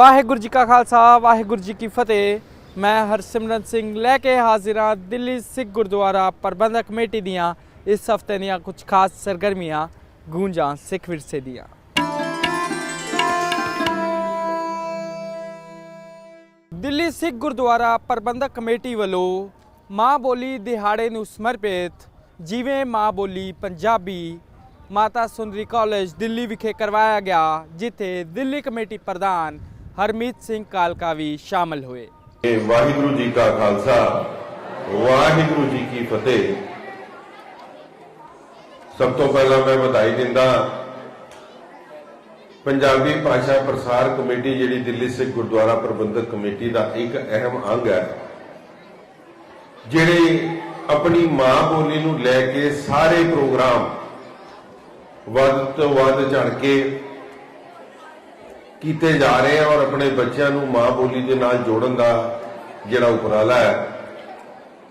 ਵਾਹਿਗੁਰੂ ਜੀ ਕਾ ਖਾਲਸਾ, ਵਾਹਿਗੁਰੂ ਜੀ ਕੀ ਫਤਿਹ। ਮੈਂ ਹਰਸਿਮਰਨ ਸਿੰਘ ਲੈ ਕੇ ਹਾਜ਼ਰ ਹਾਂ ਦਿੱਲੀ ਸਿੱਖ ਗੁਰਦੁਆਰਾ ਪ੍ਰਬੰਧਕ ਕਮੇਟੀ ਦੀਆਂ। ਇਸ ਹਫ਼ਤੇ ਦੀਆਂ ਕੁਝ ਖਾਸ ਸਰਗਰਮੀਆਂ, ਗੂੰਜਾਂ, ਸਿੱਖ ਵਿਰਸੇ ਦੀਆਂ। ਦਿੱਲੀ ਸਿੱਖ ਗੁਰਦੁਆਰਾ ਪ੍ਰਬੰਧਕ ਕਮੇਟੀ ਵੱਲੋਂ ਮਾਂ ਬੋਲੀ ਦਿਹਾੜੇ ਨੂੰ ਸਮਰਪਿਤ, ਜਿਵੇਂ ਮਾਂ ਬੋਲੀ ਪੰਜਾਬੀ, ਮਾਤਾ ਸੁੰਦਰੀ ਕਾਲਜ ਦਿੱਲੀ ਵਿਖੇ ਕਰਵਾਇਆ ਗਿਆ, ਜਿੱਥੇ ਦਿੱਲੀ ਕਮੇਟੀ ਪ੍ਰਧਾਨ ਹਰਮੀਤ ਸਿੰਘ ਕਾਲਕਾ ਵੀ ਸ਼ਾਮਲ ਹੋਏ। ਵਾਹਿਗੁਰੂ ਜੀ ਕਾ ਖਾਲਸਾ, ਵਾਹਿਗੁਰੂ ਜੀ ਕੀ ਫਤਿਹ। ਸਭ ਤੋਂ ਪਹਿਲਾਂ ਮੈਂ ਵਧਾਈ ਦਿੰਦਾ ਪੰਜਾਬੀ ਭਾਸ਼ਾ ਪ੍ਰਸਾਰ ਕਮੇਟੀ, ਜਿਹੜੀ ਦਿੱਲੀ ਸਿੱਖ ਗੁਰਦੁਆਰਾ ਪ੍ਰਬੰਧਕ ਕਮੇਟੀ ਦਾ ਇੱਕ ਅਹਿਮ ਅੰਗ ਹੈ, ਜਿਹੜੇ ਆਪਣੀ ਮਾਂ ਬੋਲੀ ਨੂੰ ਲੈ ਕੇ ਸਾਰੇ ਪ੍ਰੋਗਰਾਮ ਵੱਧ ਤੋਂ ਵੱਧ ਝੜ ਕੇ ਕੀਤੇ ਜਾ ਰਹੇ ਆ ਔਰ ਆਪਣੇ ਬੱਚਿਆਂ ਨੂੰ ਮਾਂ ਬੋਲੀ ਦੇ ਨਾਲ ਜੋੜਨ ਦਾ ਜਿਹੜਾ ਉਪਰਾਲਾ ਹੈ,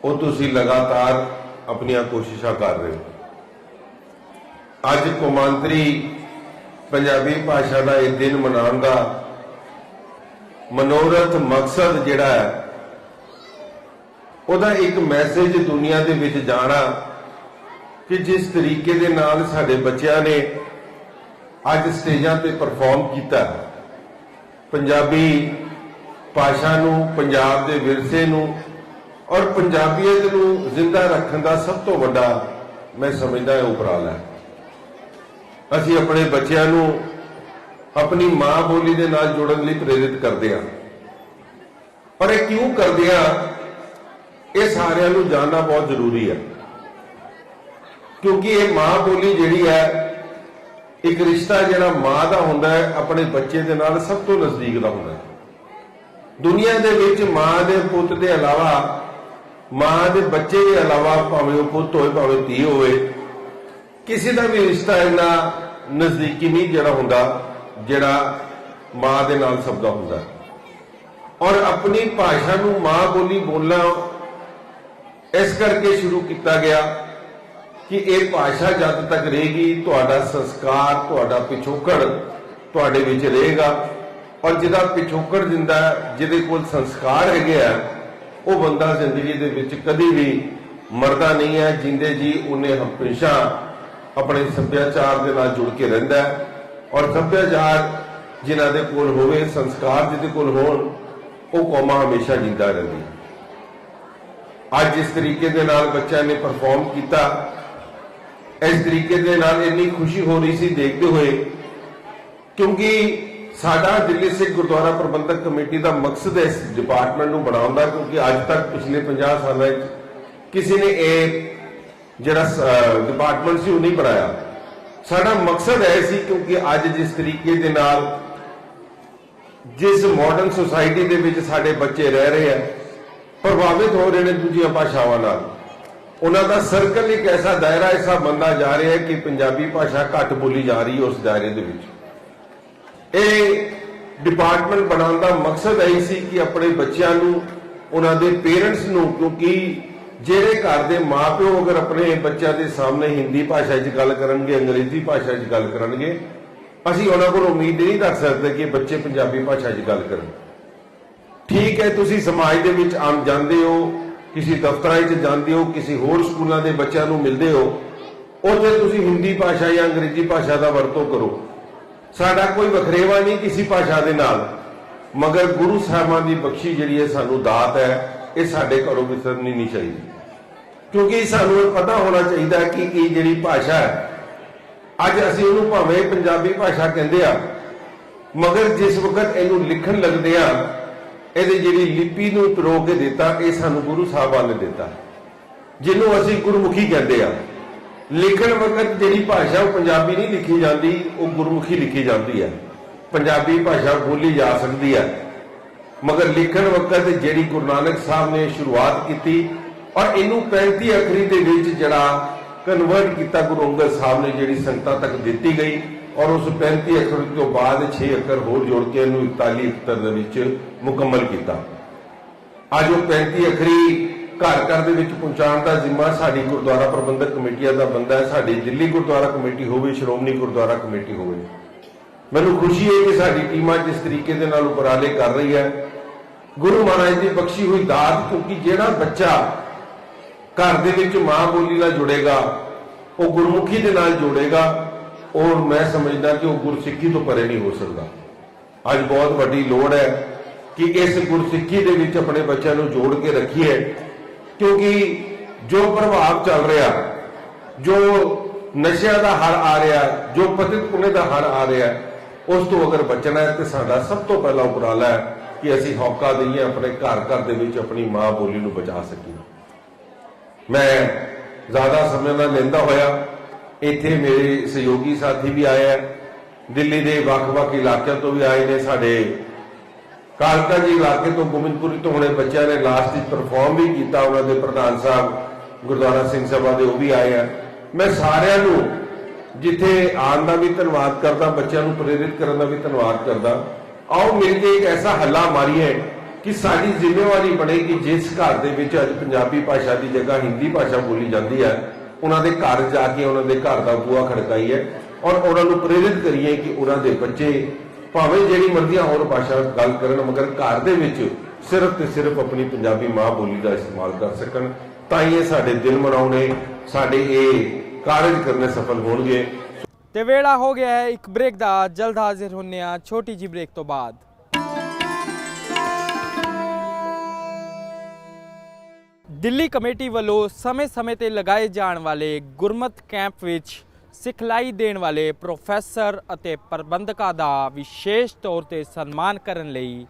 ਉਹ ਤੁਸੀਂ ਲਗਾਤਾਰ ਆਪਣੀਆਂ ਕੋਸ਼ਿਸ਼ਾਂ ਕਰ ਰਹੇ ਹੋ। ਅੱਜ ਕੌਮਾਂਤਰੀ ਪੰਜਾਬੀ ਭਾਸ਼ਾ ਦਾ ਇਹ ਦਿਨ ਮਨਾਉਣ ਦਾ ਮਨੋਰਥ ਮਕਸਦ ਜਿਹੜਾ ਹੈ, ਉਹਦਾ ਇੱਕ ਮੈਸੇਜ ਦੁਨੀਆ ਦੇ ਵਿੱਚ ਜਾਣਾ ਕਿ ਜਿਸ ਤਰੀਕੇ ਦੇ ਨਾਲ ਸਾਡੇ ਬੱਚਿਆਂ ਨੇ ਅੱਜ ਸਟੇਜਾਂ ਤੇ ਪਰਫਾਰਮ ਕੀਤਾ ਹੈ। ਪੰਜਾਬੀ ਭਾਸ਼ਾ ਨੂੰ, ਪੰਜਾਬ ਦੇ ਵਿਰਸੇ ਨੂੰ ਔਰ ਪੰਜਾਬੀਅਤ ਨੂੰ ਜ਼ਿੰਦਾ ਰੱਖਣ ਦਾ ਸਭ ਤੋਂ ਵੱਡਾ ਮੈਂ ਸਮਝਦਾ ਹਾਂ ਉਪਰਾਲਾ ਹੈ। ਅਸੀਂ ਆਪਣੇ ਬੱਚਿਆਂ ਨੂੰ ਆਪਣੀ ਮਾਂ ਬੋਲੀ ਦੇ ਨਾਲ ਜੋੜਨ ਲਈ ਪ੍ਰੇਰਿਤ ਕਰਦੇ ਹਾਂ। ਪਰ ਇਹ ਕਿਉਂ ਕਰਦੇ ਹਾਂ? ਇਹ ਸਾਰਿਆਂ ਨੂੰ ਜਾਣਨਾ ਬਹੁਤ ਜ਼ਰੂਰੀ ਹੈ। ਕਿਉਂਕਿ ਇਹ ਮਾਂ ਬੋਲੀ ਜਿਹੜੀ ਹੈ ਇੱਕ ਰਿਸ਼ਤਾ ਜਿਹੜਾ ਮਾਂ ਦਾ ਹੁੰਦਾ ਹੈ, ਆਪਣੇ ਬੱਚੇ ਦੇ ਨਾਲ ਸਭ ਤੋਂ ਨਜ਼ਦੀਕ ਦਾ ਹੁੰਦਾ ਹੈ। ਦੁਨੀਆ ਦੇ ਵਿੱਚ ਮਾਂ ਦੇ ਪੁੱਤ ਦੇ ਇਲਾਵਾ, ਮਾਂ ਦੇ ਬੱਚੇ ਦੇ ਇਲਾਵਾ ਭਾਵੇਂ ਉਹ ਪੁੱਤ ਹੋਵੇ, ਭਾਵੇਂ ਧੀ ਹੋਵੇ, ਕਿਸੇ ਦਾ ਵੀ ਰਿਸ਼ਤਾ ਇੰਨਾ ਨਜ਼ਦੀਕੀ ਨਹੀਂ ਜਿਹੜਾ ਹੁੰਦਾ, ਜਿਹੜਾ ਮਾਂ ਦੇ ਨਾਲ ਸਭ ਦਾ ਹੁੰਦਾ ਔਰ ਆਪਣੀ ਭਾਸ਼ਾ ਨੂੰ ਮਾਂ ਬੋਲੀ ਬੋਲਣਾ ਇਸ ਕਰਕੇ ਸ਼ੁਰੂ ਕੀਤਾ ਗਿਆ ਕਿ ਇਹ ਭਾਸ਼ਾ ਜਦ ਤੱਕ ਰਹੇਗੀ, ਤੁਹਾਡਾ ਸੰਸਕਾਰ ਤੁਹਾਡਾ ਪਿਛੋਕੜ ਤੁਹਾਡੇ ਵਿੱਚ ਰਹੇਗਾ। ਔਰ ਜਿਹਦਾ ਪਿਛੋਕੜ ਜਿੰਦਾ ਜਿਹਦੇ ਕੋਲ ਸੰਸਕਾਰ ਹੈਗੇ ਆ, ਉਹ ਬੰਦਾ ਜ਼ਿੰਦਗੀ ਦੇ ਵਿੱਚ ਕਦੀ ਵੀ ਮਰਦਾ ਨਹੀਂ ਹੈ, ਜਿੰਦੇ ਜੀ ਉਹਨੇ ਹਮੇਸ਼ਾ ਆਪਣੇ ਸੱਭਿਆਚਾਰ ਦੇ ਨਾਲ ਜੁੜ ਕੇ ਰਹਿੰਦਾ ਹੈ। ਔਰ ਸੱਭਿਆਚਾਰ ਜਿਨ੍ਹਾਂ ਦੇ ਕੋਲ ਹੋਵੇ, ਸੰਸਕਾਰ ਜਿਹਦੇ ਕੋਲ ਹੋਣ, ਉਹ ਕੌਮਾਂ ਹਮੇਸ਼ਾ ਜਿੰਦਾ ਰਹਿੰਦੀ ਅੱਜ ਇਸ ਤਰੀਕੇ ਦੇ ਨਾਲ ਬੱਚਿਆਂ ਨੇ ਪਰਫਾਰਮ ਕੀਤਾ। ਇਸ ਤਰੀਕੇ ਦੇ ਨਾਲ ਇੰਨੀ ਖੁਸ਼ੀ ਹੋ ਰਹੀ ਸੀ ਦੇਖਦੇ ਹੋਏ, ਕਿਉਂਕਿ ਸਾਡਾ ਦਿੱਲੀ ਸਿੱਖ ਗੁਰਦੁਆਰਾ ਪ੍ਰਬੰਧਕ ਕਮੇਟੀ ਦਾ ਮਕਸਦ ਹੈ ਇਸ ਡਿਪਾਰਟਮੈਂਟ ਨੂੰ ਬਣਾਉਣ ਦਾ, ਕਿਉਂਕਿ ਅੱਜ ਤੱਕ ਪਿਛਲੇ 50 ਸਾਲਾਂ ਵਿੱਚ ਕਿਸੇ ਨੇ ਇਹ ਜਿਹੜਾ ਡਿਪਾਰਟਮੈਂਟ ਸੀ ਉਹ ਨਹੀਂ ਬਣਾਇਆ। ਸਾਡਾ ਮਕਸਦ ਹੈ ਸੀ ਕਿਉਂਕਿ ਅੱਜ ਜਿਸ ਤਰੀਕੇ ਦੇ ਨਾਲ ਜਿਸ ਮਾਡਰਨ ਸੁਸਾਇਟੀ ਦੇ ਵਿੱਚ ਸਾਡੇ ਬੱਚੇ ਰਹਿ ਰਹੇ ਆ, ਪ੍ਰਭਾਵਿਤ ਹੋ ਰਹੇ ਨੇ ਦੂਜੀਆਂ ਭਾਸ਼ਾਵਾਂ ਨਾਲ। ਉਹਨਾਂ ਦਾ ਸਰਕਲ ਇੱਕ ਐਸਾ ਦਾਇਰਾ, ਐਸਾ ਬੰਦਾ ਜਾ ਰਿਹਾ ਹੈ ਕਿ ਪੰਜਾਬੀ ਭਾਸ਼ਾ ਘੱਟ ਬੋਲੀ ਜਾ ਰਹੀ ਹੈ ਉਸ ਦਾਇਰੇ ਦੇ ਵਿੱਚ। ਇਹ ਡਿਪਾਰਟਮੈਂਟ ਬਣਾਉਣ ਦਾ ਮਕਸਦ ਇਹ ਸੀ ਕਿ ਆਪਣੇ ਬੱਚਿਆਂ ਨੂੰ, ਉਹਨਾਂ ਦੇ ਪੇਰੈਂਟਸ ਨੂੰ, ਕਿਉਂਕਿ ਜਿਹੜੇ ਘਰ ਦੇ ਮਾਪਿਓ ਅਗਰ ਆਪਣੇ ਬੱਚਿਆਂ ਦੇ ਸਾਹਮਣੇ ਹਿੰਦੀ ਭਾਸ਼ਾ 'ਚ ਗੱਲ ਕਰਨਗੇ, ਅੰਗਰੇਜ਼ੀ ਭਾਸ਼ਾ 'ਚ ਗੱਲ ਕਰਨਗੇ, ਅਸੀਂ ਉਹਨਾਂ ਕੋਲ ਉਮੀਦ ਨਹੀਂ ਰੱਖ ਸਕਦੇ ਕਿ ਬੱਚੇ ਪੰਜਾਬੀ ਭਾਸ਼ਾ 'ਚ ਗੱਲ ਕਰਨ। ਠੀਕ ਹੈ, ਤੁਸੀਂ ਸਮਾਜ ਦੇ ਵਿੱਚ ਆਮ ਜਾਂਦੇ ਹੋ ਕਿਸੇ ਦਫ਼ਤਰਾਂ 'ਚ ਜਾਂਦੇ ਹੋ, ਕਿਸੇ ਹੋਰ ਸਕੂਲਾਂ ਦੇ ਬੱਚਿਆਂ ਨੂੰ ਮਿਲਦੇ ਹੋ, ਉੱਥੇ ਤੁਸੀਂ ਹਿੰਦੀ ਭਾਸ਼ਾ ਜਾਂ ਅੰਗਰੇਜ਼ੀ ਭਾਸ਼ਾ ਦਾ ਵਰਤੋਂ ਕਰੋ। ਸਾਡਾ ਕੋਈ ਵਖਰੇਵਾ ਨਹੀਂ ਕਿਸੇ ਭਾਸ਼ਾ ਦੇ ਨਾਲ। ਮਗਰ ਗੁਰੂ ਸਾਹਿਬਾਨ ਦੀ ਬਖਸ਼ੀ ਜਿਹੜੀ ਹੈ, ਸਾਨੂੰ ਦਾਤ ਹੈ, ਇਹ ਸਾਡੇ ਘਰੋਂ ਵਿਸਰਨੀ ਨਹੀਂ ਚਾਹੀਦੀ। ਕਿਉਂਕਿ ਸਾਨੂੰ ਇਹ ਪਤਾ ਹੋਣਾ ਚਾਹੀਦਾ ਕਿ ਇਹ ਜਿਹੜੀ ਭਾਸ਼ਾ ਹੈ, ਅੱਜ ਅਸੀਂ ਉਹਨੂੰ ਭਾਵੇਂ ਪੰਜਾਬੀ ਭਾਸ਼ਾ ਕਹਿੰਦੇ ਆ ਮਗਰ ਜਿਸ ਵਕਤ ਇਹਨੂੰ ਲਿਖਣ ਲੱਗਦੇ ਆ ਇਹਦੇ ਜਿਹੜੀ ਲਿਪੀ ਨੂੰ ਪਰੋ ਕੇ ਦਿੱਤਾ, ਇਹ ਸਾਨੂੰ ਗੁਰੂ ਸਾਹਿਬਾਨ ਨੇ ਦਿੱਤਾ। ਜਿਹਨੂੰ ਅਸੀਂ ਗੁਰਮੁਖੀ ਕਹਿੰਦੇ ਆ। ਲਿਖਣ ਵਕਤ ਜਿਹੜੀ ਭਾਸ਼ਾ ਉਹ ਪੰਜਾਬੀ ਨਹੀਂ ਲਿਖੀ ਜਾਂਦੀ, ਉਹ ਗੁਰਮੁਖੀ ਲਿਖੀ ਜਾਂਦੀ ਹੈ ਪੰਜਾਬੀ ਭਾਸ਼ਾ ਬੋਲੀ ਜਾ ਸਕਦੀ ਹੈ ਮਗਰ ਲਿਖਣ ਵਕਤ ਜਿਹੜੀ ਗੁਰੂ ਨਾਨਕ ਸਾਹਿਬ ਨੇ ਸ਼ੁਰੂਆਤ ਕੀਤੀ ਔਰ ਇਹਨੂੰ 35 ਅਖਰੀ ਦੇ ਵਿੱਚ ਜਿਹੜਾ ਕਨਵਰਟ ਕੀਤਾ ਗੁਰੂ ਅੰਗਦ ਸਾਹਿਬ ਨੇ, ਜਿਹੜੀ ਸੰਗਤਾਂ ਤੱਕ ਦਿੱਤੀ ਗਈ ਔਰ ਉਸ 35 ਅੱਖਰ ਤੋਂ ਬਾਅਦ 6 ਅੱਖਰ ਹੋਰ ਜੋੜ ਕੇ ਇਹਨੂੰ 41 ਅੱਖਰ ਦੇ ਵਿੱਚ ਮੁਕੰਮਲ ਕੀਤਾ। ਅੱਜ ਉਹ 35 ਅੱਖਰੀ ਘਰ ਘਰ ਦੇ ਵਿੱਚ ਪਹੁੰਚਾਉਣ ਦਾ ਜ਼ਿੰਮਾ ਸਾਡੀ ਗੁਰਦੁਆਰਾ ਪ੍ਰਬੰਧਕ ਕਮੇਟੀਆਂ ਦਾ ਬੰਦਾ ਹੈ। ਸਾਡੀ ਦਿੱਲੀ ਗੁਰਦੁਆਰਾ ਕਮੇਟੀ ਹੋਵੇ, ਸ਼੍ਰੋਮਣੀ ਗੁਰਦੁਆਰਾ ਕਮੇਟੀ ਹੋਵੇ। ਮੈਨੂੰ ਖੁਸ਼ੀ ਹੈ ਕਿ ਸਾਡੀ ਟੀਮਾਂ ਜਿਸ ਤਰੀਕੇ ਦੇ ਨਾਲ ਉਪਰਾਲੇ ਕਰ ਰਹੀ ਹੈ। ਗੁਰੂ ਮਹਾਰਾਜ ਦੀ ਬਖਸ਼ੀ ਹੋਈ ਦਾਤ, ਕਿਉਂਕਿ ਜਿਹੜਾ ਬੱਚਾ ਘਰ ਦੇ ਵਿੱਚ ਮਾਂ ਬੋਲੀ ਨਾਲ ਜੁੜੇਗਾ, ਉਹ ਗੁਰਮੁਖੀ ਦੇ ਨਾਲ ਜੁੜੇਗਾ ਔਰ ਮੈਂ ਸਮਝਦਾ ਕਿ ਉਹ ਗੁਰਸਿੱਖੀ ਤੋਂ ਪਰੇ ਨਹੀਂ ਹੋ ਸਕਦਾ। ਅੱਜ ਬਹੁਤ ਵੱਡੀ ਲੋੜ ਹੈ ਕਿ ਇਸ ਗੁਰਸਿੱਖੀ ਦੇ ਵਿੱਚ ਆਪਣੇ ਬੱਚਿਆਂ ਨੂੰ ਜੋੜ ਕੇ ਰੱਖੀਏ, ਕਿਉਂਕਿ ਜੋ ਪ੍ਰਭਾਵ ਚੱਲ ਰਿਹਾ, ਜੋ ਨਸ਼ਿਆਂ ਦਾ ਹੜ ਆ ਰਿਹਾ, ਜੋ ਪਤਿਤ ਪੁਣੇ ਦਾ ਹੜ ਆ ਰਿਹਾ, ਉਸ ਤੋਂ ਅਗਰ ਬਚਣਾ ਹੈ ਤੇ ਸਾਡਾ ਸਭ ਤੋਂ ਪਹਿਲਾ ਉਪਰਾਲਾ ਹੈ ਕਿ ਅਸੀਂ ਹੌਕਾ ਦਈਏ ਆਪਣੇ ਘਰ ਘਰ ਦੇ ਵਿੱਚ ਆਪਣੀ ਮਾਂ ਬੋਲੀ ਨੂੰ ਬਚਾ ਸਕੀਏ। ਮੈਂ ਜ਼ਿਆਦਾ ਸਮੇਂ ਦਾ ਲੈਂਦਾ ਹੋਇਆ ਇੱਥੇ ਮੇਰੇ ਸਹਿਯੋਗੀ ਸਾਥੀ ਵੀ ਆਏ ਹੈ ਦਿੱਲੀ ਦੇ ਵੱਖ-ਵੱਖ ਇਲਾਕਿਆਂ ਤੋਂ ਵੀ ਆਏ ਨੇ ਸਾਡੇ। ਕਾਲਕਾ ਜੀ ਇਲਾਕੇ ਤੋਂ ਗੋਬਿੰਦਪੁਰੀ ਤੋਂ ਹੁਣੇ ਬੱਚਿਆਂ ਨੇ ਲਾਸਟ ਵਿੱਚ ਪਰਫਾਰਮ ਵੀ ਕੀਤਾ ਉਹਨਾਂ ਦੇ ਪ੍ਰਧਾਨ ਸਾਹਿਬ, ਗੁਰਦੁਆਰਾ ਸਿੰਘ ਸਭਾ ਦੇ ਉਹ ਵੀ ਆਏ ਆ। ਮੈਂ ਸਾਰਿਆਂ ਨੂੰ ਜਿੱਥੇ ਆਉਣ ਦਾ ਵੀ ਧੰਨਵਾਦ ਕਰਦਾ, ਬੱਚਿਆਂ ਨੂੰ ਪ੍ਰੇਰਿਤ ਕਰਨ ਦਾ ਵੀ ਧੰਨਵਾਦ ਕਰਦਾ, ਆਓ ਮਿਲ ਕੇ ਇੱਕ ਐਸਾ ਹੱਲਾ ਮਾਰੀਏ ਕਿ ਸਾਡੀ ਜ਼ਿੰਮੇਵਾਰੀ ਬਣੇ ਕਿ ਜਿਸ ਘਰ ਦੇ ਵਿੱਚ ਅੱਜ ਪੰਜਾਬੀ ਭਾਸ਼ਾ ਦੀ ਜਗ੍ਹਾ ਹਿੰਦੀ ਭਾਸ਼ਾ ਬੋਲੀ ਜਾਂਦੀ ਹੈ। ਉਹਨਾਂ ਦੇ ਘਰ ਜਾ ਕੇ ਉਹਨਾਂ ਦੇ ਘਰ ਦਾ ਬੂਹਾ ਖੜਕਾਈਏ ਔਰ ਉਹਨਾਂ ਨੂੰ ਪ੍ਰੇਰਿਤ ਕਰੀਏ ਕਿ ਉਹਨਾਂ ਦੇ ਬੱਚੇ ਭਾਵੇਂ ਜਿਹੜੀ ਮਰਜ਼ੀਆਂ ਹੋਰ ਭਾਸ਼ਾ ਗੱਲ ਕਰਨ, ਮਗਰ ਘਰ ਦੇ ਵਿੱਚ ਸਿਰਫ ਤੇ ਸਿਰਫ ਆਪਣੀ ਪੰਜਾਬੀ ਮਾਂ ਬੋਲੀ ਦਾ ਇਸਤੇਮਾਲ ਕਰ ਸਕਣ, ਤਾਂ ਹੀ ਇਹ ਸਾਡੇ ਦਿਲ ਮਨਾਉਣੇ, ਸਾਡੇ ਇਹ ਕਾਰਜ ਕਰਨੇ ਸਫਲ ਹੋਣਗੇ। ਤੇ ਵੇਲਾ ਹੋ ਗਿਆ ਹੈ ਇੱਕ ਬ੍ਰੇਕ ਦਾ, ਜਲਦ ਹਾਜ਼ਰ ਹੁੰਨੇ ਆ, ਛੋਟੀ ਜੀ ਬ੍ਰੇਕ ਤੋਂ ਬਾਅਦ। ਦਿੱਲੀ ਕਮੇਟੀ ਵੱਲੋਂ ਸਮੇਂ-ਸਮੇਂ ਤੇ ਲਗਾਏ ਜਾਣ ਵਾਲੇ ਗੁਰਮਤ ਕੈਂਪ ਵਿੱਚ ਸਿਖਲਾਈ ਦੇਣ ਵਾਲੇ ਪ੍ਰੋਫੈਸਰ ਅਤੇ ਪ੍ਰਬੰਧਕਾਂ ਦਾ ਵਿਸ਼ੇਸ਼ ਤੌਰ ਤੇ ਸਨਮਾਨ ਕਰਨ ਲਈ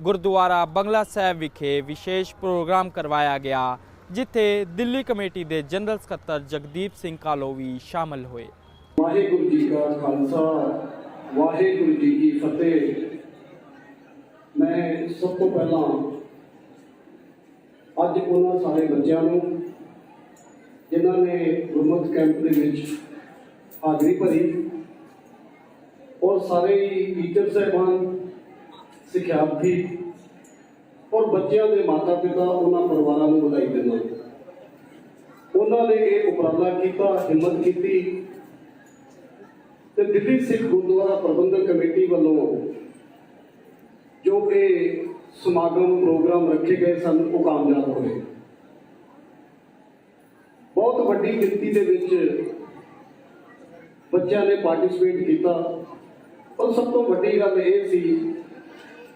ਗੁਰਦੁਆਰਾ ਬੰਗਲਾ ਸਾਹਿਬ ਵਿਖੇ ਵਿਸ਼ੇਸ਼ ਪ੍ਰੋਗਰਾਮ ਕਰਵਾਇਆ ਗਿਆ, ਜਿੱਥੇ ਦਿੱਲੀ ਕਮੇਟੀ ਦੇ ਜਨਰਲ ਸਕੱਤਰ ਜਗਦੀਪ ਸਿੰਘ ਕਾਲੋ ਵੀ ਸ਼ਾਮਲ ਹੋਏ। ਵਾਹਿਗੁਰੂ ਜੀ ਕਾ ਖਾਲਸਾ, ਵਾਹਿਗੁਰੂ ਜੀ ਕੀ ਫਤਿਹ। ਮੈਂ ਸਭ ਤੋਂ ਪਹਿਲਾਂ ਅੱਜ ਉਹਨਾਂ ਸਾਰੇ ਬੱਚਿਆਂ ਨੂੰ, ਜਿਨ੍ਹਾਂ ਨੇ ਗੁਰਮਤਿ ਕੈਂਪ ਦੇ ਵਿੱਚ ਹਾਜ਼ਰੀ ਭਰੀ ਔਰ ਸਾਰੇ ਟੀਚਰ ਸਹਿਬਾਨ, ਸਿੱਖਿਆਰਥੀ ਔਰ ਬੱਚਿਆਂ ਦੇ ਮਾਤਾ ਪਿਤਾ ਉਹਨਾਂ ਪਰਿਵਾਰਾਂ ਨੂੰ ਵਧਾਈ ਦਿੰਦਾ ਉਹਨਾਂ ਨੇ ਇਹ ਉਪਰਾਲਾ ਕੀਤਾ, ਹਿੰਮਤ ਕੀਤੀ ਤੇ ਦਿੱਲੀ ਸਿੱਖ ਗੁਰਦੁਆਰਾ ਪ੍ਰਬੰਧਕ ਕਮੇਟੀ ਵੱਲੋਂ ਜੋ ਕਿ ਸਮਾਗਮ ਪ੍ਰੋਗਰਾਮ ਰੱਖੇ ਗਏ ਸਨ, ਉਹ ਕਾਮਯਾਬ ਹੋਏ ਬਹੁਤ ਵੱਡੀ ਗਿਣਤੀ ਦੇ ਵਿੱਚ ਬੱਚਿਆਂ ਨੇ ਪਾਰਟਿਸਿਪੇਟ ਕੀਤਾ। ਔਰ ਸਭ ਤੋਂ ਵੱਡੀ ਗੱਲ ਇਹ ਸੀ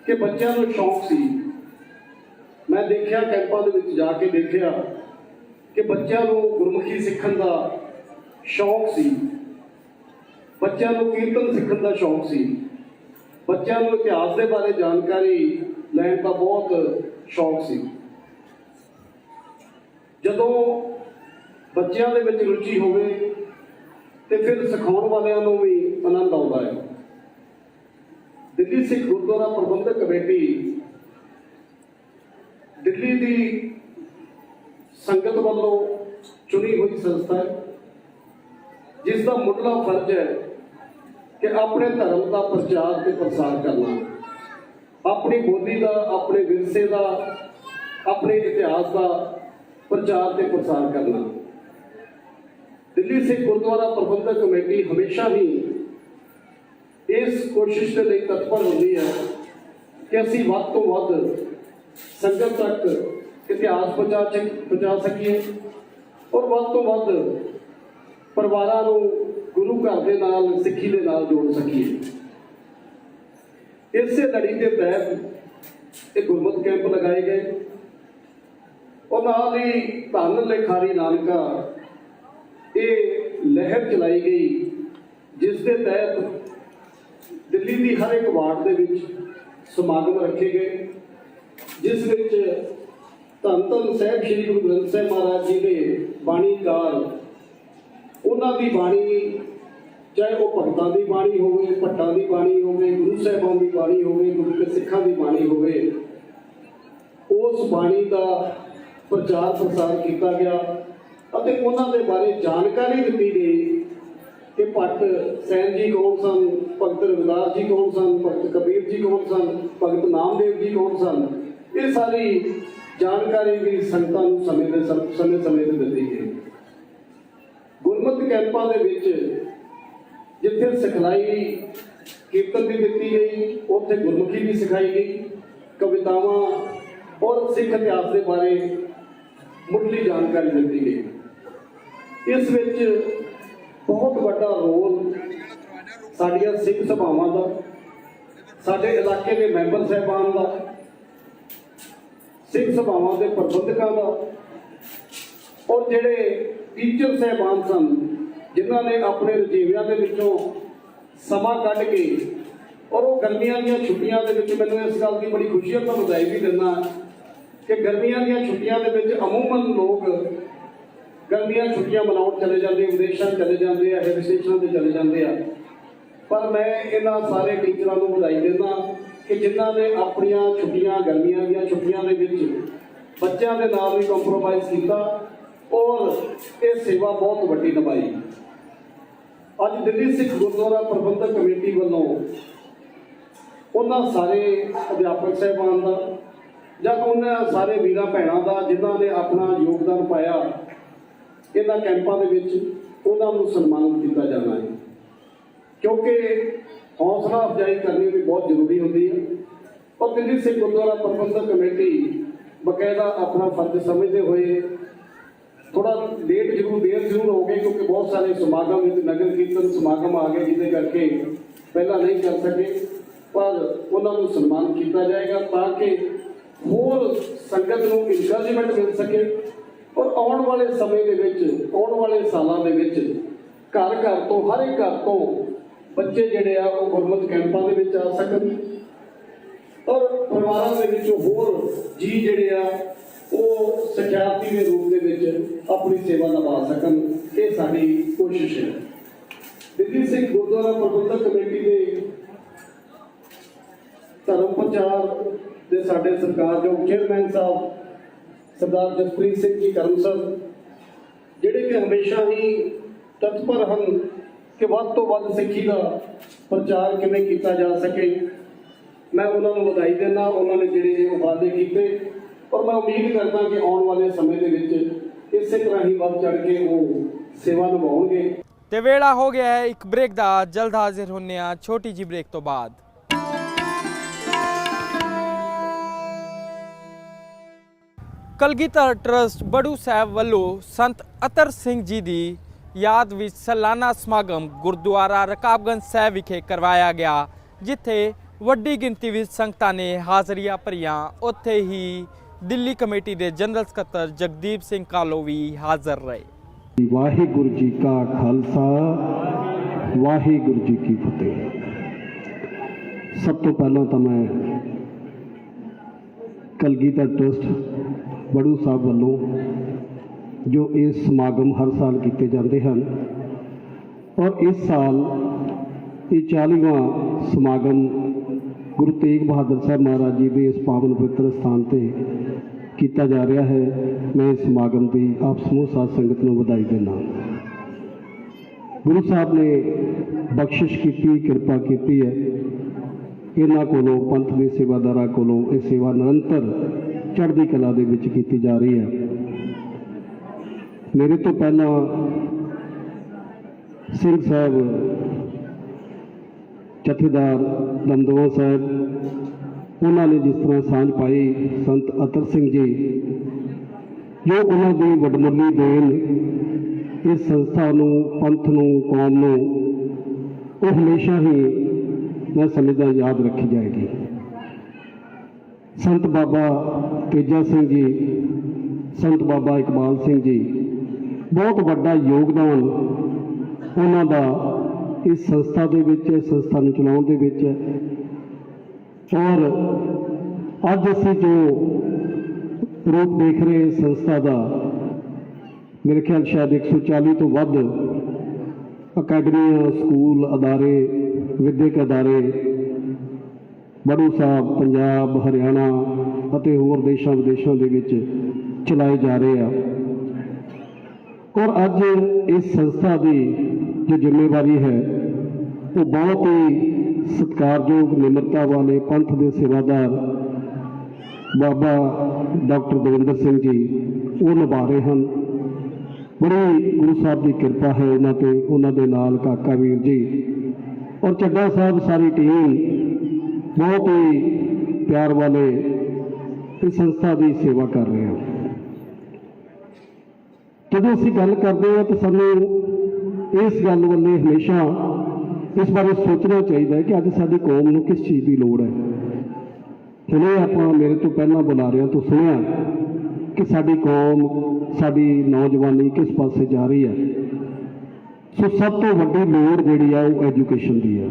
ਕਿ ਬੱਚਿਆਂ ਨੂੰ ਸ਼ੌਕ ਸੀ। ਮੈਂ ਦੇਖਿਆ, ਕੈਂਪਾਂ ਦੇ ਵਿੱਚ ਜਾ ਕੇ ਦੇਖਿਆ ਕਿ ਬੱਚਿਆਂ ਨੂੰ ਗੁਰਮੁਖੀ ਸਿੱਖਣ ਦਾ ਸ਼ੌਕ ਸੀ। ਬੱਚਿਆਂ ਨੂੰ ਕੀਰਤਨ ਸਿੱਖਣ ਦਾ ਸ਼ੌਕ ਸੀ। ਬੱਚਿਆਂ ਨੂੰ ਇਤਿਹਾਸ ਦੇ ਬਾਰੇ ਜਾਣਕਾਰੀ ਲੈਣ ਦਾ ਬਹੁਤ ਸ਼ੌਕ ਸੀ। ਜਦੋਂ ਬੱਚਿਆਂ ਦੇ ਵਿੱਚ ਰੁਚੀ ਹੋਵੇ ਤੇ ਫਿਰ ਸਿਖਾਉਣ ਵਾਲਿਆਂ ਨੂੰ ਵੀ ਆਨੰਦ ਆਉਂਦਾ ਹੈ। ਦਿੱਲੀ ਸਿੱਖ ਗੁਰਦੁਆਰਾ ਪ੍ਰਬੰਧਕ ਕਮੇਟੀ ਦਿੱਲੀ ਦੀ ਸੰਗਤ ਵੱਲੋਂ ਚੁਣੀ ਹੋਈ ਸੰਸਥਾ ਹੈ ਜਿਸ ਦਾ ਮੁੱਢਲਾ ਫਰਜ਼ ਹੈ ਕਿ ਆਪਣੇ ਧਰਮ ਦਾ ਪ੍ਰਚਾਰ ਤੇ ਪ੍ਰਸਾਰ ਕਰਨਾ ਆਪਣੀ ਬੋਲੀ ਦਾ, ਆਪਣੇ ਵਿਰਸੇ ਦਾ, ਆਪਣੇ ਇਤਿਹਾਸ ਦਾ ਪ੍ਰਚਾਰ ਤੇ ਪ੍ਰਸਾਰ ਕਰਨਾ। ਦਿੱਲੀ ਸਿੱਖ ਗੁਰਦੁਆਰਾ ਪ੍ਰਬੰਧਕ ਕਮੇਟੀ ਹਮੇਸ਼ਾ ਹੀ ਇਸ ਕੋਸ਼ਿਸ਼ ਦੇ ਲਈ ਤਤਪਰ ਹੁੰਦੀ ਹੈ ਕਿ ਅਸੀਂ ਵੱਧ ਤੋਂ ਵੱਧ ਸੰਗਤ ਤੱਕ ਇਤਿਹਾਸ ਪਹੁੰਚਾ ਚ- ਪਹੁੰਚਾ ਸਕੀਏ ਔਰ ਵੱਧ ਤੋਂ ਵੱਧ ਪਰਿਵਾਰਾਂ ਨੂੰ ਗੁਰੂ ਘਰ ਦੇ ਨਾਲ, ਸਿੱਖੀ ਦੇ ਨਾਲ ਜੋੜ ਸਕੀਏ। ਇਸੇ ਲੜੀ ਦੇ ਤਹਿਤ ਇਹ ਗੁਰਮਤ ਕੈਂਪ ਲਗਾਏ ਗਏ। ਔਰ ਨਾਲ ਹੀ ਧੰਨ ਲੇਖਾਰੀ ਨਾਨਕਾ ਇਹ ਲਹਿਰ ਚਲਾਈ ਗਈ, ਜਿਸ ਦੇ ਤਹਿਤ ਦਿੱਲੀ ਦੀ ਹਰ ਇੱਕ ਵਾਰਡ ਦੇ ਵਿੱਚ ਸਮਾਗਮ ਰੱਖੇ ਗਏ, ਜਿਸ ਵਿੱਚ ਧੰਨ ਧੰਨ ਸਾਹਿਬ ਸ੍ਰੀ ਗੁਰੂ ਗ੍ਰੰਥ ਸਾਹਿਬ ਮਹਾਰਾਜ ਜੀ ਦੇ ਬਾਣੀਕਾਰ, ਉਹਨਾਂ ਦੀ ਬਾਣੀ ਚਾਹੇ ਉਹ ਭਗਤਾਂ ਦੀ ਬਾਣੀ ਹੋਵੇ, ਭੱਟਾਂ ਦੀ ਬਾਣੀ ਹੋਵੇ, ਗੁਰੂ ਸਾਹਿਬਾਨ ਦੀ ਬਾਣੀ ਹੋਵੇ, ਗੁਰੂ ਸਿੱਖਾਂ ਦੀ ਬਾਣੀ ਹੋਵੇ, ਉਸ ਬਾਣੀ ਦਾ ਪ੍ਰਚਾਰ ਪ੍ਰਸਾਰ ਕੀਤਾ ਗਿਆ ਅਤੇ ਉਹਨਾਂ ਦੇ ਬਾਰੇ ਜਾਣਕਾਰੀ ਦਿੱਤੀ ਗਈ ਕਿ ਭੱਟ ਸੈਨ ਜੀ ਕੌਣ ਸਨ, ਭਗਤ ਰਵਿਦਾਸ ਜੀ ਕੌਣ ਸਨ, ਭਗਤ ਕਬੀਰ ਜੀ ਕੌਣ ਸਨ, ਭਗਤ ਨਾਮਦੇਵ ਜੀ ਕੌਣ ਸਨ, ਇਹ ਸਾਰੀ ਜਾਣਕਾਰੀ ਵੀ ਸੰਗਤਾਂ ਨੂੰ ਸਮੇਂ ਦੇ ਸਮੇਂ ਸਮੇਂ ਤੇ ਦਿੱਤੀ ਗਈ। ਗੁਰਮਤਿ ਕੈਂਪਾਂ ਦੇ ਵਿੱਚ ਜਿੱਥੇ ਸਿਖਲਾਈ ਕੀਰਤਨ ਵੀ ਦਿੱਤੀ ਗਈ, ਉੱਥੇ ਗੁਰਮੁਖੀ ਵੀ ਸਿਖਾਈ ਗਈ, ਕਵਿਤਾਵਾਂ ਔਰ ਸਿੱਖ ਇਤਿਹਾਸ ਦੇ ਬਾਰੇ ਮੁੱਢਲੀ ਜਾਣਕਾਰੀ ਦਿੱਤੀ ਗਈ। ਇਸ ਵਿੱਚ ਬਹੁਤ ਵੱਡਾ ਰੋਲ ਸਾਡੀਆਂ ਸਿੱਖ ਸਭਾਵਾਂ ਦਾ, ਸਾਡੇ ਇਲਾਕੇ ਦੇ ਮੈਂਬਰ ਸਾਹਿਬਾਨ ਦਾ, ਸਿੱਖ ਸਭਾਵਾਂ ਦੇ ਪ੍ਰਬੰਧਕਾਂ ਦਾ ਔਰ ਜਿਹੜੇ ਟੀਚਰ ਸਹਿਬਾਨ ਸਨ ਜਿਨ੍ਹਾਂ ਨੇ ਆਪਣੇ ਰਜੀਵਿਆਂ ਦੇ ਵਿੱਚੋਂ ਸਮਾਂ ਕੱਢ ਕੇ ਔਰ ਉਹ ਗਰਮੀਆਂ ਦੀਆਂ ਛੁੱਟੀਆਂ ਦੇ ਵਿੱਚ ਮੈਨੂੰ ਇਸ ਗੱਲ ਦੀ ਬੜੀ ਖੁਸ਼ੀ ਹੈ, ਤੁਹਾਨੂੰ ਵਧਾਈ ਵੀ ਦਿੰਦਾ ਕਿ ਗਰਮੀਆਂ ਦੀਆਂ ਛੁੱਟੀਆਂ ਦੇ ਵਿੱਚ ਅਮੂਮਨ ਲੋਕ ਗਰਮੀਆਂ ਛੁੱਟੀਆਂ ਮਨਾਉਣ ਚਲੇ ਜਾਂਦੇ, ਵਿਦੇਸ਼ਾਂ ਚਲੇ ਜਾਂਦੇ ਆ ਹਿਲ ਸਟੇਸ਼ਨਾਂ ਤੇ ਚਲੇ ਜਾਂਦੇ ਆ। ਪਰ ਮੈਂ ਇਹਨਾਂ ਸਾਰੇ ਟੀਚਰਾਂ ਨੂੰ ਵਧਾਈ ਦਿੰਦਾ ਕਿ ਜਿਨ੍ਹਾਂ ਨੇ ਆਪਣੀਆਂ ਛੁੱਟੀਆਂ, ਗਰਮੀਆਂ ਦੀਆਂ ਛੁੱਟੀਆਂ ਦੇ ਵਿੱਚ ਬੱਚਿਆਂ ਦੇ ਨਾਲ ਵੀ ਕੰਪਰੋਮਾਈਜ਼ ਕੀਤਾ ਔਰ ਇਹ ਸੇਵਾ ਬਹੁਤ ਵੱਡੀ ਨਿਭਾਈ। ਅੱਜ ਦਿੱਲੀ ਸਿੱਖ ਗੁਰਦੁਆਰਾ ਪ੍ਰਬੰਧਕ ਕਮੇਟੀ ਵੱਲੋਂ ਉਹਨਾਂ ਸਾਰੇ ਅਧਿਆਪਕ ਸਹਿਬਾਨ ਦਾ ਜਾਂ ਉਹਨਾਂ ਸਾਰੇ ਵੀਰਾਂ ਭੈਣਾਂ ਦਾ ਜਿਨ੍ਹਾਂ ਨੇ ਆਪਣਾ ਯੋਗਦਾਨ ਪਾਇਆ ਇਹਨਾਂ ਕੈਂਪਾਂ ਦੇ ਵਿੱਚ, ਉਹਨਾਂ ਨੂੰ ਸਨਮਾਨਿਤ ਕੀਤਾ ਜਾਣਾ ਹੈ। ਕਿਉਂਕਿ ਹੌਸਲਾ ਅਫਜ਼ਾਈ ਕਰਨੀ ਵੀ ਬਹੁਤ ਜ਼ਰੂਰੀ ਹੁੰਦੀ ਹੈ। ਔਰ ਦਿੱਲੀ ਸਿੱਖ ਗੁਰਦੁਆਰਾ ਪ੍ਰਬੰਧਕ ਕਮੇਟੀ ਬਕਾਇਦਾ ਆਪਣਾ ਫਰਜ਼ ਸਮਝਦੇ ਹੋਏ ਥੋੜਾ ਲੇਟ ਜ਼ਰੂਰ, ਦੇਰ ਜ਼ਰੂਰ ਹੋ ਗਈ ਕਿਉਂਕਿ ਬਹੁਤ ਸਾਰੇ ਸਮਾਗਮ ਵਿੱਚ ਨਗਰ ਕੀਰਤਨ ਸਮਾਗਮ ਆ ਗਏ ਜਿਹਦੇ ਕਰਕੇ ਪਹਿਲਾਂ ਨਹੀਂ ਕਰ ਸਕੇ, ਪਰ ਉਹਨਾਂ ਨੂੰ ਸਨਮਾਨ ਕੀਤਾ ਜਾਏਗਾ ਤਾਂ ਕਿ ਹੋਰ ਸੰਗਤ ਨੂੰ ਇਨਕਰੇਜਮੈਂਟ ਮਿਲ ਸਕੇ। ਔਰ ਆਉਣ ਵਾਲੇ ਸਮੇਂ ਦੇ ਵਿੱਚ, ਆਉਣ ਵਾਲੇ ਸਾਲਾਂ ਦੇ ਵਿੱਚ ਘਰ ਘਰ ਤੋਂ, ਹਰ ਇੱਕ ਘਰ ਤੋਂ ਬੱਚੇ ਜਿਹੜੇ ਆ, ਉਹ ਗੁਰਮਤ ਕੈਂਪਾਂ ਦੇ ਵਿੱਚ ਆ ਸਕਣ। ਔਰ ਪਰਿਵਾਰਾਂ ਦੇ ਵਿੱਚੋਂ ਹੋਰ ਜੀ ਜਿਹੜੇ ਆ ਉਹ ਸਿਖਿਆਰਥੀ ਦੇ ਰੂਪ ਦੇ ਵਿੱਚ ਆਪਣੀ ਸੇਵਾ ਨਿਭਾ ਸਕਣ। ਇਹ ਸਾਡੀ ਕੋਸ਼ਿਸ਼ ਹੈ। ਦਿੱਲੀ ਸਿੱਖ ਗੁਰਦੁਆਰਾ ਪ੍ਰਬੰਧਕ ਕਮੇਟੀ ਦੇ ਧਰਮ ਪ੍ਰਚਾਰ ਦੇ ਸਾਡੇ ਸਰਕਾਰ ਜੋ ਚੇਅਰਮੈਨ ਸਾਹਿਬ, ਸਰਦਾਰ ਜਸਪ੍ਰੀਤ ਸਿੰਘ ਜੀ ਕਰਮ ਸਰ, ਜਿਹੜੇ ਕਿ ਹਮੇਸ਼ਾ ਹੀ ਤਤਪਰ ਹਨ ਕਿ ਵੱਧ ਤੋਂ ਵੱਧ ਸਿੱਖੀ ਦਾ ਪ੍ਰਚਾਰ ਕਿਵੇਂ ਕੀਤਾ ਜਾ ਸਕੇ। ਮੈਂ ਉਹਨਾਂ ਨੂੰ ਵਧਾਈ ਦਿੰਦਾ, ਉਹਨਾਂ ਨੇ ਜਿਹੜੇ ਇਹ ਵਾਅਦੇ ਕੀਤੇ ਔਰ ਮੈਂ ਉਮੀਦ ਕਰਦਾ ਕਿ ਆਉਣ ਵਾਲੇ ਸਮੇਂ ਦੇ ਵਿੱਚ ਇਸੇ ਤਰ੍ਹਾਂ ਹੀ ਵੱਧ ਚੜ ਕੇ ਉਹ ਸੇਵਾ ਨਿਭਾਉਣਗੇ। ਤੇ ਵੇਲਾ ਹੋ ਗਿਆ ਹੈ ਇੱਕ ਬ੍ਰੇਕ ਦਾ। ਜਲਦ ਹਾਜ਼ਰ ਹੁੰਨੇ ਆ ਛੋਟੀ ਜੀ ਬ੍ਰੇਕ ਤੋਂ ਬਾਅਦ। ਕਲਗੀਧਰ ਟਰਸਟ ਬੜੂ ਸਾਹਿਬ ਵੱਲੋਂ ਸੰਤ ਅਤਰ ਸਿੰਘ ਜੀ ਦੀ ਯਾਦ ਵਿੱਚ ਸਾਲਾਨਾ ਸਮਾਗਮ ਗੁਰਦੁਆਰਾ ਰਕਾਬਗੰਜ ਸਾਹਿਬ ਵਿਖੇ ਕਰਵਾਇਆ ਗਿਆ, ਜਿੱਥੇ ਵੱਡੀ ਗਿਣਤੀ ਵਿੱਚ ਸੰਗਤਾਂ ਨੇ ਹਾਜ਼ਰੀਆਂ ਭਰੀਆਂ। ਉੱਥੇ ਹੀ ਦਿੱਲੀ ਕਮੇਟੀ ਦੇ ਜਨਰਲ ਸਕੱਤਰ ਜਗਦੀਪ ਸਿੰਘ ਕਾਲੋ ਵੀ ਹਾਜ਼ਰ ਰਹੇ। ਵਾਹਿਗੁਰੂ ਜੀ ਕਾ ਖਾਲਸਾ, ਵਾਹਿਗੁਰੂ ਜੀ ਕੀ ਫਤਿਹ। ਸਭ ਤੋਂ ਪਹਿਲਾਂ ਤਾਂ ਮੈਂ ਕਲਗੀਧਰ ਟਰਸਟ ਬੜੂ ਸਾਹਿਬ ਵੱਲੋਂ ਜੋ ਇਹ ਸਮਾਗਮ ਹਰ ਸਾਲ ਕੀਤੇ ਜਾਂਦੇ ਹਨ, ਔਰ ਇਸ ਸਾਲ ਇਹ 40ਵਾਂ ਸਮਾਗਮ ਗੁਰੂ ਤੇਗ ਬਹਾਦਰ ਸਾਹਿਬ ਮਹਾਰਾਜ ਜੀ ਦੇ ਇਸ ਪਾਵਨ ਪਵਿੱਤਰ ਸਥਾਨ ਤੇ ਕੀਤਾ ਜਾ ਰਿਹਾ ਹੈ। ਮੈਂ ਇਸ ਸਮਾਗਮ ਦੀ ਆਪ ਸਮੂਹ ਸਾਧ ਸੰਗਤ ਨੂੰ ਵਧਾਈ ਦਿੰਦਾ ਗੁਰੂ ਸਾਹਿਬ ਨੇ ਬਖਸ਼ਿਸ਼ ਕੀਤੀ, ਕਿਰਪਾ ਕੀਤੀ ਹੈ। ਇਹਨਾਂ ਕੋਲੋਂ, ਪੰਥ ਦੇ ਸੇਵਾਦਾਰਾਂ ਕੋਲੋਂ ਇਹ ਸੇਵਾ ਨਿਰੰਤਰ ਚੜ੍ਹਦੀ ਕਲਾ ਦੇ ਵਿੱਚ ਕੀਤੀ ਜਾ ਰਹੀ ਹੈ। ਮੇਰੇ ਤੋਂ ਪਹਿਲਾਂ ਸਿੰਘ ਸਾਹਿਬ, ਜਥੇਦਾਰ ਦਮਦਮਾ ਸਾਹਿਬ ਉਹਨਾਂ ਨੇ ਜਿਸ ਤਰ੍ਹਾਂ ਸਾਂਝ ਪਾਈ ਸੰਤ ਅਤਰ ਸਿੰਘ ਜੀ, ਜੋ ਉਹਨਾਂ ਦੀ ਵਡਮੁੱਲੀ ਦੇਣ ਇਸ ਸੰਸਥਾ ਨੂੰ, ਪੰਥ ਨੂੰ, ਕੌਮ ਨੂੰ, ਉਹ ਹਮੇਸ਼ਾ ਹੀ ਮੈਂ ਸਮਝਦਾ ਯਾਦ ਰੱਖੀ ਜਾਏਗੀ। ਸੰਤ ਬਾਬਾ ਤੇਜਾ ਸਿੰਘ ਜੀ, ਸੰਤ ਬਾਬਾ ਇਕਬਾਲ ਸਿੰਘ ਜੀ, ਬਹੁਤ ਵੱਡਾ ਯੋਗਦਾਨ ਉਹਨਾਂ ਦਾ ਇਸ ਸੰਸਥਾ ਦੇ ਵਿੱਚ, ਇਸ ਸੰਸਥਾ ਨੂੰ ਚਲਾਉਣ ਦੇ ਵਿੱਚ ਔਰ ਅੱਜ ਅਸੀਂ ਜੋ ਰੂਪ ਦੇਖ ਰਹੇ ਸੰਸਥਾ ਦਾ, ਮੇਰੇ ਖਿਆਲ ਸ਼ਾਇਦ 140 ਤੋਂ ਵੱਧ ਅਕੈਡਮੀਆਂ ਸਕੂਲ, ਅਦਾਰੇ, ਵਿਦਿਅਕ ਅਦਾਰੇ, ਬੜੂ ਸਾਹਿਬ, ਪੰਜਾਬ, ਹਰਿਆਣਾ ਅਤੇ ਹੋਰ ਦੇਸ਼ਾਂ ਵਿਦੇਸ਼ਾਂ ਦੇ ਵਿੱਚ ਚਲਾਏ ਜਾ ਰਹੇ ਆ। ਔਰ ਅੱਜ ਇਸ ਸੰਸਥਾ ਦੀ ਜੋ ਜ਼ਿੰਮੇਵਾਰੀ ਹੈ, ਉਹ ਬਹੁਤ ਹੀ ਸਤਿਕਾਰਯੋਗ ਨਿਮਰਤਾ ਵਾਲੇ ਪੰਥ ਦੇ ਸੇਵਾਦਾਰ ਬਾਬਾ ਡਾਕਟਰ ਦਵਿੰਦਰ ਸਿੰਘ ਜੀ ਉਹ ਨਿਭਾ ਰਹੇ ਹਨ। ਬੜੀ ਗੁਰੂ ਸਾਹਿਬ ਦੀ ਕਿਰਪਾ ਹੈ ਉਹਨਾਂ ਤੇ, ਉਹਨਾਂ ਦੇ ਨਾਲ ਕਾਕਾ ਵੀਰ ਜੀ ਔਰ ਚੱਡਾ ਸਾਹਿਬ ਸਾਰੀ ਟੀਮ ਬਹੁਤ ਹੀ ਪਿਆਰ ਵਾਲੇ ਇਸ ਸੰਸਥਾ ਦੀ ਸੇਵਾ ਕਰ ਰਹੇ ਹਨ। ਜਦੋਂ ਅਸੀਂ ਗੱਲ ਕਰਦੇ ਹਾਂ ਤਾਂ ਸਾਨੂੰ ਇਸ ਗੱਲ ਵੱਲੇ ਹਮੇਸ਼ਾ ਇਸ ਬਾਰੇ ਸੋਚਣਾ ਚਾਹੀਦਾ ਹੈ ਕਿ ਅੱਜ ਸਾਡੀ ਕੌਮ ਨੂੰ ਕਿਸ ਚੀਜ਼ ਦੀ ਲੋੜ ਹੈ। ਹੁਣੇ ਆਪਾਂ ਮੇਰੇ ਤੋਂ ਪਹਿਲਾਂ ਬੁਲਾਰਿਆਂ ਤੋਂ ਸੁਣਿਆ ਕਿ ਸਾਡੀ ਕੌਮ, ਸਾਡੀ ਨੌਜਵਾਨੀ ਕਿਸ ਪਾਸੇ ਜਾ ਰਹੀ ਹੈ। ਸੋ ਸਭ ਤੋਂ ਵੱਡੀ ਲੋੜ ਜਿਹੜੀ ਆ ਉਹ ਐਜੂਕੇਸ਼ਨ ਦੀ ਹੈ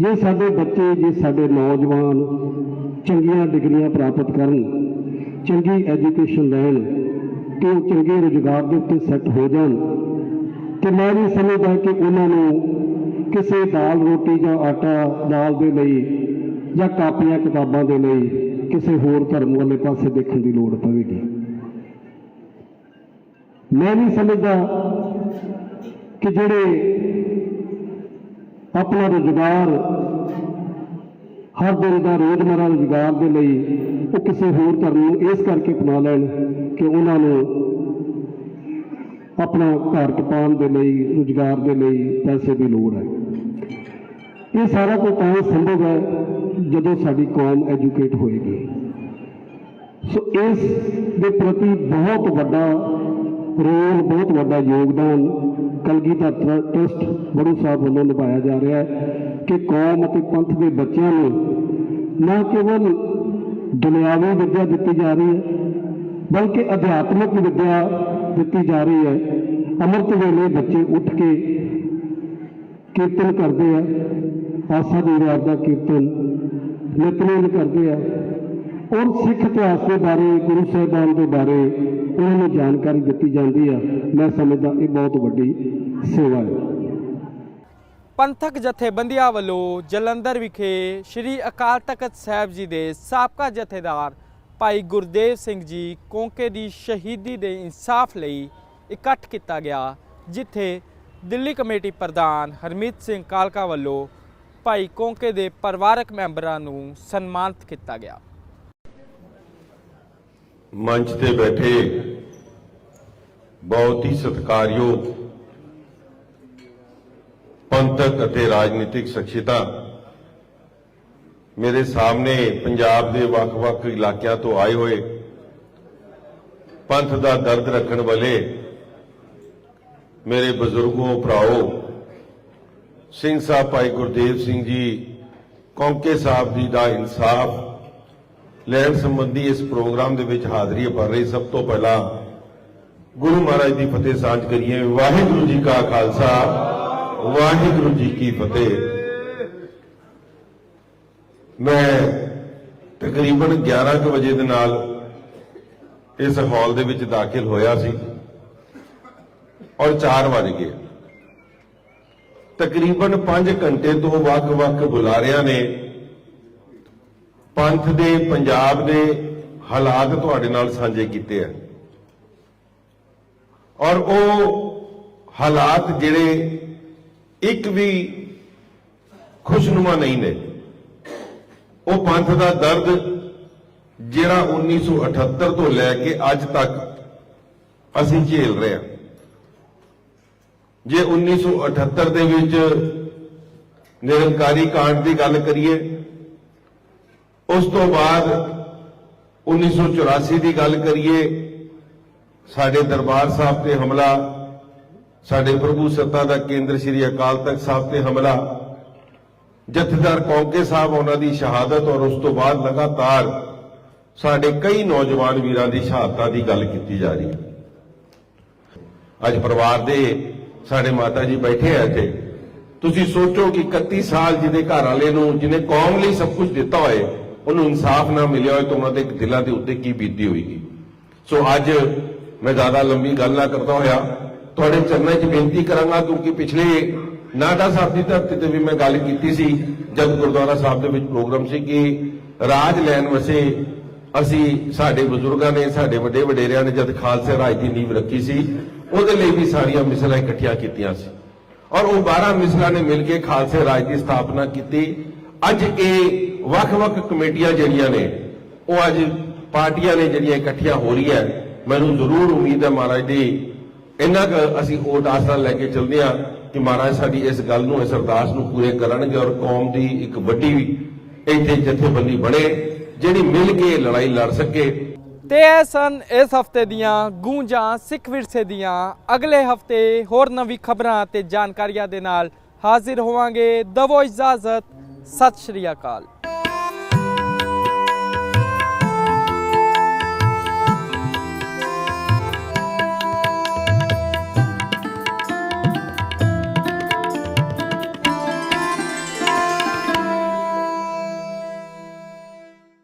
ਜੇ ਸਾਡੇ ਬੱਚੇ, ਜੇ ਸਾਡੇ ਨੌਜਵਾਨ ਚੰਗੀਆਂ ਡਿਗਰੀਆਂ ਪ੍ਰਾਪਤ ਕਰਨ, ਚੰਗੀ ਐਜੂਕੇਸ਼ਨ ਲੈਣ, ਤੇ ਉਹ ਚੰਗੇ ਰੁਜ਼ਗਾਰ ਦੇ ਉੱਤੇ ਸੈੱਟ ਹੋ ਜਾਣ, ਤੇ ਮੈਂ ਵੀ ਸਮਝਦਾ ਕਿ ਉਹਨਾਂ ਨੂੰ ਕਿਸੇ ਦਾਲ ਰੋਟੀ ਜਾਂ ਆਟਾ ਦਾਲ ਦੇ ਲਈ ਜਾਂ ਕਾਪੀਆਂ ਕਿਤਾਬਾਂ ਦੇ ਲਈ ਕਿਸੇ ਹੋਰ ਧਰਮ ਵਾਲੇ ਪਾਸੇ ਦੇਖਣ ਦੀ ਲੋੜ ਪਵੇਗੀ। ਮੈਂ ਨਹੀਂ ਸਮਝਦਾ ਕਿ ਜਿਹੜੇ ਆਪਣਾ ਰੁਜ਼ਗਾਰ ਹਰ ਦਿਨ ਦਾ ਰੋਜ਼ਮਰਾ ਰੁਜ਼ਗਾਰ ਦੇ ਲਈ ਉਹ ਕਿਸੇ ਹੋਰ ਧਰਮ ਨੂੰ ਇਸ ਕਰਕੇ ਅਪਣਾ ਲੈਣ ਕਿ ਉਹਨਾਂ ਨੂੰ ਆਪਣਾ ਘਰ ਟਪਾਉਣ ਦੇ ਲਈ, ਰੁਜ਼ਗਾਰ ਦੇ ਲਈ ਪੈਸੇ ਦੀ ਲੋੜ ਹੈ। ਇਹ ਸਾਰਾ ਕੁਝ ਤਾਂ ਸੰਭਵ ਹੈ ਜਦੋਂ ਸਾਡੀ ਕੌਮ ਐਜੂਕੇਟ ਹੋਏਗੀ। ਸੋ ਇਸ ਦੇ ਪ੍ਰਤੀ ਬਹੁਤ ਵੱਡਾ ਰੋਲ, ਬਹੁਤ ਵੱਡਾ ਯੋਗਦਾਨ ਕਲਗੀਧਰ ਟਰ- ਟਰਸਟ ਬੜੂ ਸਾਹਿਬ ਵੱਲੋਂ ਨਿਭਾਇਆ ਜਾ ਰਿਹਾ ਹੈ ਕਿ ਕੌਮ ਅਤੇ ਪੰਥ ਦੇ ਬੱਚਿਆਂ ਨੂੰ ਨਾ ਕੇਵਲ ਦੁਨਿਆਵੀ ਵਿੱਦਿਆ ਦਿੱਤੀ ਜਾ ਰਹੀ ਹੈ, ਬਲਕਿ ਅਧਿਆਤਮਿਕ ਵਿੱਦਿਆ ਦਿੱਤੀ ਜਾ ਰਹੀ ਹੈ। ਅੰਮ੍ਰਿਤ ਵੇਲੇ ਬੱਚੇ ਉੱਠ ਕੇ ਕੀਰਤਨ ਕਰਦੇ ਆ। ਆਸਾ ਦੀ ਰਾਤ ਦਾ ਕੀਰਤਨ ਨਿਤਨੇਮ ਕਰਦੇ ਆ। ਔਰ ਸਿੱਖ ਇਤਿਹਾਸ ਦੇ ਬਾਰੇ, ਗੁਰੂ ਸਾਹਿਬਾਨ ਦੇ ਬਾਰੇ ਉਹਨਾਂ ਨੂੰ ਜਾਣਕਾਰੀ ਦਿੱਤੀ ਜਾਂਦੀ ਆ। ਮੈਂ ਸਮਝਦਾ ਇਹ ਬਹੁਤ ਵੱਡੀ ਸੇਵਾ ਹੈ। ਪੰਥਕ ਜਥੇਬੰਦੀਆਂ ਵੱਲੋਂ ਜਲੰਧਰ ਵਿਖੇ ਸ੍ਰੀ ਅਕਾਲ ਤਖਤ ਸਾਹਿਬ ਜੀ ਦੇ ਸਾਬਕਾ ਜਥੇਦਾਰ ਭਾਈ ਗੁਰਦੇਵ ਸਿੰਘ ਜੀ ਕੌਂਕੇ ਦੀ ਸ਼ਹੀਦੀ ਦੇ ਇਨਸਾਫ ਲਈ ਇਕੱਠ ਕੀਤਾ ਗਿਆ, ਜਿੱਥੇ ਦਿੱਲੀ ਕਮੇਟੀ ਪ੍ਰਧਾਨ ਹਰਮੀਤ ਸਿੰਘ ਕਾਲਕਾ ਵੱਲੋਂ ਭਾਈ ਕੌਂਕੇ ਦੇ ਪਰਿਵਾਰਕ ਮੈਂਬਰਾਂ ਨੂੰ ਸਨਮਾਨਿਤ ਕੀਤਾ ਗਿਆ। ਮੰਚ ਤੇ ਬੈਠੇ ਬਹੁਤ ਹੀ ਸਤਿਕਾਰਯੋਗ ਪੰਥਕ ਅਤੇ ਰਾਜਨੀਤਿਕ ਸ਼ਖਸੀਅਤਾਂ ਮੇਰੇ ਸਾਹਮਣੇ ਪੰਜਾਬ ਦੇ ਵੱਖ-ਵੱਖ ਇਲਾਕਿਆਂ ਤੋਂ ਆਏ ਹੋਏ ਪੰਥ ਦਾ ਦਰਦ ਰੱਖਣ ਵਾਲੇ ਮੇਰੇ ਬਜ਼ੁਰਗੋ, ਭਰਾਓ ਸਿੰਘ ਸਾਹਿਬ ਭਾਈ ਗੁਰਦੇਵ ਸਿੰਘ ਜੀ, ਕੌਂਕੇ ਸਾਹਿਬ ਜੀ ਦਾ ਇਨਸਾਫ ਲੈਣ ਸੰਬੰਧੀ ਇਸ ਪ੍ਰੋਗਰਾਮ ਦੇ ਵਿੱਚ ਹਾਜ਼ਰੀ ਭਰ ਰਹੀ। ਸਭ ਤੋਂ ਪਹਿਲਾਂ ਗੁਰੂ ਮਹਾਰਾਜ ਦੀ ਫਤਿਹ ਸਾਂਝ ਕਰੀਏ। ਵਾਹਿਗੁਰੂ ਜੀ ਕਾ ਖਾਲਸਾ, ਵਾਹਿਗੁਰੂ ਜੀ ਕੀ ਫਤਿਹ। ਮੈਂ ਤਕਰੀਬਨ 11 ਕੁ ਵਜੇ ਦੇ ਨਾਲ ਇਸ ਹਾਲ ਦੇ ਵਿੱਚ ਦਾਖਲ ਹੋਇਆ ਸੀ ਔਰ 4 ਵਜ ਗਏ। ਤਕਰੀਬਨ 5 ਘੰਟੇ ਤੋਂ ਵੱਖ-ਵੱਖ ਬੁਲਾਰਿਆਂ ਨੇ ਪੰਥ ਦੇ, ਪੰਜਾਬ ਦੇ ਹਾਲਾਤ ਤੁਹਾਡੇ ਨਾਲ ਸਾਂਝੇ ਕੀਤੇ ਆ। ਔਰ ਉਹ ਹਾਲਾਤ ਜਿਹੜੇ ਇੱਕ ਵੀ ਖੁਸ਼ਨੁਮਾ ਨਹੀਂ ਨੇ। ਉਹ ਪੰਥ ਦਾ ਦਰਦ ਜਿਹੜਾ 1978 ਤੋਂ ਲੈ ਕੇ ਅੱਜ ਤੱਕ ਅਸੀਂ ਝੇਲ ਰਹੇ ਹਾਂ। ਜੇ 1978 ਦੇ ਵਿੱਚ ਨਿਰੰਕਾਰੀ ਕਾਂਡ ਦੀ ਗੱਲ ਕਰੀਏ, ਉਸ ਤੋਂ ਬਾਅਦ 1984 ਦੀ ਗੱਲ ਕਰੀਏ, ਸਾਡੇ ਦਰਬਾਰ ਸਾਹਿਬ ਤੇ ਹਮਲਾ, ਸਾਡੇ ਪ੍ਰਭੂ ਸੱਤਾ ਦਾ ਕੇਂਦਰ ਸ੍ਰੀ ਅਕਾਲ ਤਖਤ ਸਾਹਿਬ ਤੇ ਹਮਲਾ, ਜਥੇਦਾਰ ਕੌਂਕੇ ਸਾਹਿਬ ਉਹਨਾਂ ਦੀ ਸ਼ਹਾਦਤ ਔਰ ਉਸ ਤੋਂ ਬਾਅਦ ਲਗਾਤਾਰ ਸਾਡੇ ਕਈ ਨੌਜਵਾਨ ਵੀਰਾਂ ਦੀ ਸ਼ਹਾਦਤਾਂ ਦੀ ਗੱਲ ਕੀਤੀ ਜਾ ਰਹੀ ਹੈ। ਅੱਜ ਪਰਿਵਾਰ ਦੇ ਸਾਡੇ ਮਾਤਾ ਜੀ ਬੈਠੇ ਆ ਇੱਥੇ। ਤੁਸੀਂ ਸੋਚੋ ਕਿ 31 ਸਾਲ ਜਿਹਦੇ ਘਰ ਵਾਲੇ ਨੂੰ, ਜਿਹਨੇ ਕੌਮ ਲਈ ਸਭ ਕੁਝ ਦਿੱਤਾ ਹੋਏ, ਉਹਨੂੰ ਇਨਸਾਫ ਨਾ ਮਿਲਿਆ ਹੋਏ ਤਾਂ ਉਹਨਾਂ ਦੇ ਦਿਲਾਂ ਦੇ ਉੱਤੇ ਕੀ ਬੀਤੀ ਹੋਏਗੀ? ਸੋ ਅੱਜ ਮੈਂ ਜ਼ਿਆਦਾ ਲੰਬੀ ਗੱਲ ਨਾ ਕਰਦਾ ਹੋਇਆ, ਤੁਹਾਡੇ ਚਰਨਾਂ 'ਚ ਬੇਨਤੀ ਕਰਾਂਗਾ, ਕਿਉਂਕਿ ਪਿਛਲੇ ਨਾਡਾ ਸਾਹਿਬ ਦੀ ਧਰਤੀ ਤੇ ਵੀ ਮੈਂ ਗੱਲ ਕੀਤੀ ਸੀ, ਜਦ ਗੁਰਦੁਆਰਾ ਸਾਹਿਬ ਦੇ ਵਿੱਚ ਪ੍ਰੋਗਰਾਮ ਸੀ ਕਿ ਰਾਜ ਲੈਣ ਵਸੇ ਅਸੀਂ ਸਾਡੇ ਬਜ਼ੁਰਗਾਂ ਨੇ, ਸਾਡੇ ਵੱਡੇ ਵਡੇਰਿਆਂ ਨੇ ਜਦ ਖਾਲਸੇ ਰਾਜ ਦੀ ਨੀਂਹ ਰੱਖੀ ਸੀ ਉਹਦੇ ਲਈ ਵੀ ਸਾਰੀਆਂ ਮਿਸਲਾਂ ਇਕੱਠੀਆਂ ਕੀਤੀਆਂ ਸੀ। ਔਰ ਉਹ 12 ਮਿਸਲਾਂ ਨੇ ਮਿਲ ਕੇ ਖਾਲਸੇ ਰਾਜ ਦੀ ਸਥਾਪਨਾ ਕੀਤੀ। ਅੱਜ ਇਹ ਵੱਖ-ਵੱਖ ਕਮੇਟੀਆਂ ਜਿਹੜੀਆਂ ਨੇ, ਉਹ ਅੱਜ ਪਾਰਟੀਆਂ ਨੇ ਜਿਹੜੀਆਂ ਇਕੱਠੀਆਂ ਹੋ ਰਹੀਆਂ ਮੈਨੂੰ ਜ਼ਰੂਰ ਉਮੀਦ ਹੈ ਮਹਾਰਾਜ ਦੀ, ਇੰਨਾ ਕੁ ਅਸੀਂ ਓਟ ਆਸਰਾ ਲੈ ਕੇ ਚੱਲਦੇ ਹਾਂ ਕਿ ਮਹਾਰਾਜ ਸਾਡੀ ਇਸ ਗੱਲ ਨੂੰ, ਇਸ ਅਰਦਾਸ ਨੂੰ ਪੂਰੇ ਕਰਨਗੇ ਔਰ ਕੌਮ ਦੀ ਇੱਕ ਵੱਡੀ ਇੱਥੇ ਜਥੇਬੰਦੀ ਬਣੇ, ਜਿਹੜੀ ਮਿਲ ਕੇ ਲੜਾਈ ਲੜ ਸਕੇ। ਤੇ ਇਹ ਸਨ, ਇਸ ਹਫ਼ਤੇ ਦੀਆਂ ਗੂੰਜਾਂ ਸਿੱਖ ਵਿਰਸੇ ਦੀਆਂ। ਅਗਲੇ ਹਫ਼ਤੇ ਹੋਰ ਨਵੀਂ ਖਬਰਾਂ ਤੇ ਜਾਣਕਾਰੀਆਂ ਦੇ ਨਾਲ ਹਾਜ਼ਰ ਹੋਵਾਂਗੇ। ਦਵੋ ਇਜਾਜ਼ਤ, ਸਤਿ ਸ਼੍ਰੀ ਅਕਾਲ।